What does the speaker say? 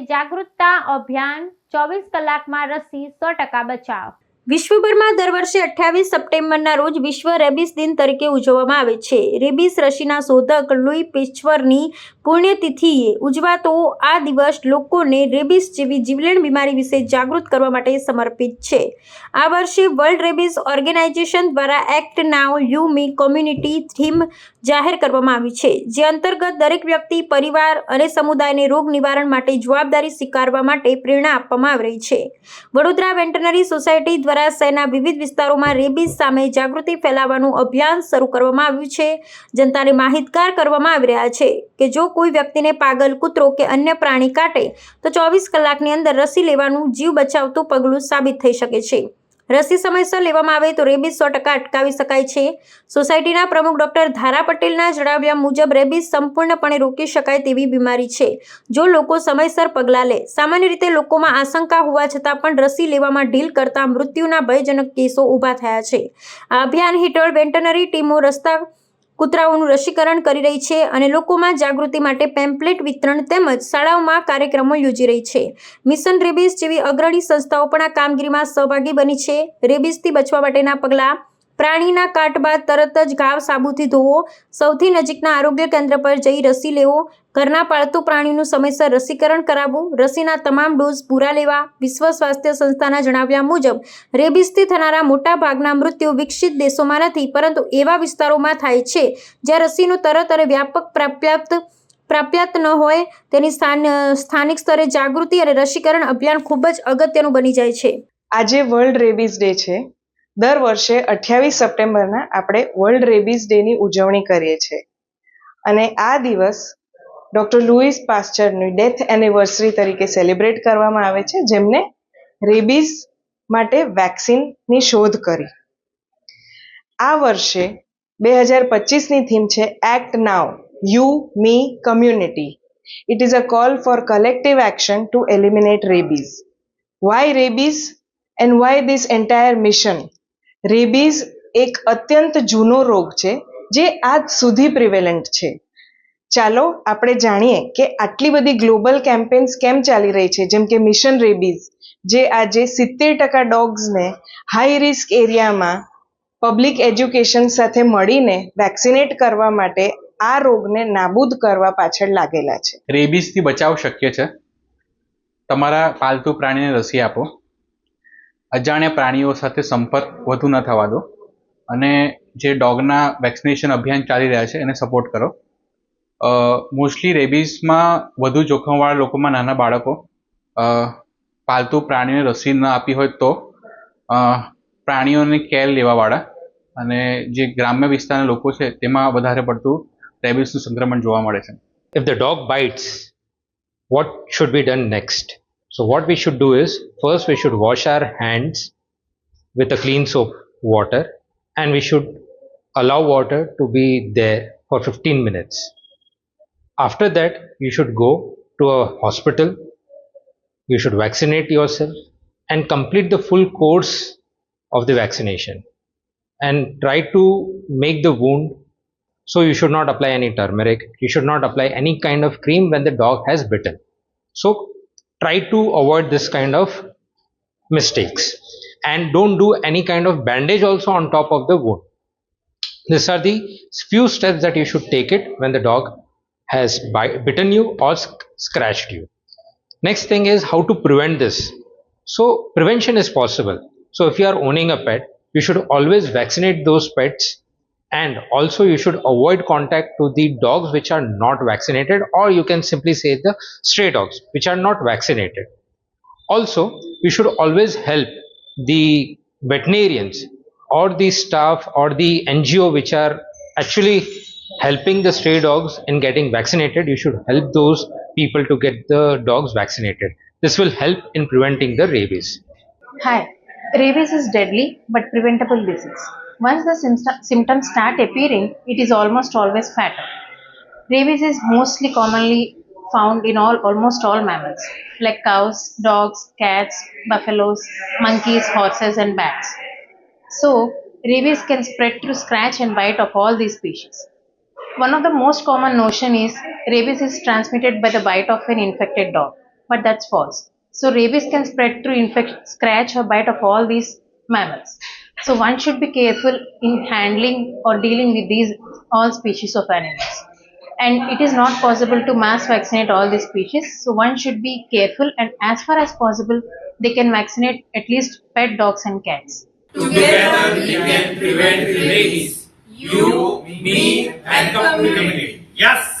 જાગૃતતા અભિયાન ચોવીસ કલાકમાં રસી સો ટકા બચાવ. વિશ્વભરમાં દર વર્ષે અઠ્યાવીસ સપ્ટેમ્બરના રોજ વિશ્વ રેબિસ દિન તરીકે ઉજવવામાં આવે છે. રેબિસ રસીના શોધક લુઈ પેશ્ચવરની પુણ્યતિથિએ ઉજવાતો આ દિવસ લોકોને રેબિસ જેવી જીવલેણ બીમારી વિશે જાગૃત કરવા માટે સમર્પિત છે. આ વર્ષે વર્લ્ડ રેબિસ ઓર્ગેનાઇઝેશન દ્વારા act now you me community theme જાહેર કરવામાં આવી છે, જે અંતર્ગત દરેક વ્યક્તિ, પરિવાર અને સમુદાયને રોગ નિવારણ માટે જવાબદારી સ્વીકારવા માટે પ્રેરણા આપવામાં આવી રહી છે. વડોદરા વેટરનરી સોસાયટી દ્વારા શહેરના વિવિધ વિસ્તારોમાં રેબીઝ સામે જાગૃતિ ફેલાવવાનું અભિયાન શરૂ કરવામાં આવ્યું છે. જનતાને માહિતગાર કરવામાં આવી રહ્યા છે કે જો કોઈ વ્યક્તિને પાગલ, કૂતરો કે અન્ય પ્રાણી કાટે, તો ચોવીસ કલાકની અંદર રસી લેવાનું જીવ બચાવતું પગલું સાબિત થઈ શકે છે. રસી સમયસર લેવામાં આવે તો રેબીસ સો ટકા અટકાવી શકાય છે. સોસાયટીના પ્રમુખ ડોક્ટર ધારા પટેલના જણાવ્યા મુજબ રેબીસ સંપૂર્ણપણે રોકી શકાય તેવી બીમારી છે. જો લોકો સમયસર પગલાં લે, સામાન્ય રીતે લોકોમાં આશંકા હોવા છતાં પણ રસી લેવામાં ઢીલ કરતા મૃત્યુના ભયજનક કેસો ઊભા થયા છે. આ અભિયાન હેઠળ વેન્ટનરી ટીમો રસ્તા કૂતરાઓનું રસીકરણ કરી રહી છે અને લોકોમાં જાગૃતિ માટે પેમ્પલેટ વિતરણ તેમજ શાળાઓમાં કાર્યક્રમો યોજી રહી છે. મિશન રેબીઝ જેવી અગ્રણી સંસ્થાઓ પણ આ કામગીરીમાં સહભાગી બની છે. રેબીઝથી બચવા માટેના પગલાં પ્રાણીના કાટ બાદ તરત જ ઘાવ સાબુથી ધોવો. સૌથી નજીકના આરોગ્ય કેન્દ્ર પર જઈ રસી લેવો. ઘરના પાળતુ પ્રાણીનું સમયસર રસીકરણ કરાવવું. રસીના તમામ ડોઝ પૂરા લેવા વિશ્વ સ્વાસ્થ્ય સંસ્થાના જણાવ્યા મુજબ, રેબીઝથી થનારા મોટા ભાગના મૃત્યુ વિકસિત દેશોમાં નથી, પરંતુ એવા વિસ્તારોમાં થાય છે, જ્યાં રસીનું તરત અને વ્યાપક પ્રાપ્યાપ્ત, પ્રાપ્યાત ન હોય, તેની સ્થાન, સ્થાનિક સ્તરે જાગૃતિ અને રસીકરણ અભિયાન ખૂબ જ અગત્યનું બની જાય છે. આજે વર્લ્ડ રેબીઝ ડે છે. દર વર્ષે અઠ્યાવીસ સપ્ટેમ્બરના આપણે વર્લ્ડ રેબીઝ ડેની ઉજવણી કરીએ છીએ. અને આ દિવસ ડૉક્ટર લુઈસ પાસ્ચરની ડેથ એનિવર્સરી તરીકે સેલિબ્રેટ કરવામાં આવે છે, જેમને રેબીઝ માટે વેક્સિનની શોધ કરી. આ વર્ષે બે હજાર પચીસની થીમ છે act now you, me, community. It is a call for collective action to eliminate rabies why rabies and why this entire mission rabies એક અત્યંત જૂનો રોગ છે, જે આજ સુધી પ્રિવેલન્ટ છે. ચાલો આપણે જાણીએ કે આટલી બધી ગ્લોબલ કેમ્પેન્સ કેમ ચાલી રહી છે, જેમ કે મિશન રેબીઝ, જે આજે સિત્તેર ટકા ડોગ્સને હાઈ રિસ્ક એરિયામાં પબ્લિક એજ્યુકેશન સાથે મળીને વેક્સિનેટ કરવા માટે આ રોગને નાબૂદ કરવા પાછળ લાગેલા છે. રેબીઝથી બચાવ શક્ય છે? તમારા પાલતુ પ્રાણીને રસી આપો. અજાણ્યા પ્રાણીઓ સાથે સંપર્ક વધુ ન થવા દો. અને જે ડોગના વેક્સિનેશન અભિયાન ચાલી રહ્યા છે એને સપોર્ટ કરો. મોસ્ટલી રેબીઝમાં વધુ જોખમવાળા લોકોમાં નાના બાળકો પાલતુ પ્રાણીઓને રસી ન આપી હોય તો પ્રાણીઓને કેર લેવાવાળા અને જે ગ્રામ્ય વિસ્તારના લોકો છે તેમાં વધારે પડતું રેબીઝનું સંક્રમણ જોવા મળે છે. If the dog bites, what should be done next? So, what we should do is first we should wash our hands with a clean soap water and we should allow water to be there for 15 minutes. After that, you should go to a hospital, you should vaccinate yourself and complete the full course of the vaccination and try to make the wound so you should not apply any turmeric. You should not apply any kind of cream when the dog has bitten. So try to avoid this kind of mistakes and don't do any kind of bandage also on top of the wound. These are the few steps that you should take it when the dog has bi- bitten you or sc- scratched you. Next thing is how to prevent this. So prevention is possible. So if you are owning a pet, you should always vaccinate those pets and also you should avoid contact to the dogs which are not vaccinated or you can simply say the stray dogs which are not vaccinated. Also you should always help the veterinarians or the staff or the ngo which are actually helping the stray dogs in getting vaccinated. You should help those people to get the dogs vaccinated. This will help in preventing the rabies. Hi, rabies is deadly but preventable disease. Once the symptoms start appearing, it is almost always fatal. Rabies is mostly commonly found in all almost all mammals like cows, dogs, cats, buffaloes, monkeys, horses and bats. So, rabies can spread through scratch and bite of all these species. One of the most common notion is rabies is transmitted by the bite of an infected dog. but that's false. So rabies can spread through infect, scratch or bite of all these mammals. So one should be careful in handling or dealing with these all species of animals. And it is not possible to mass vaccinate all these species. So one should be careful and as far as possible, they can vaccinate at least pet dogs and cats. Together we can prevent rabies. You, me, and the community. Yes.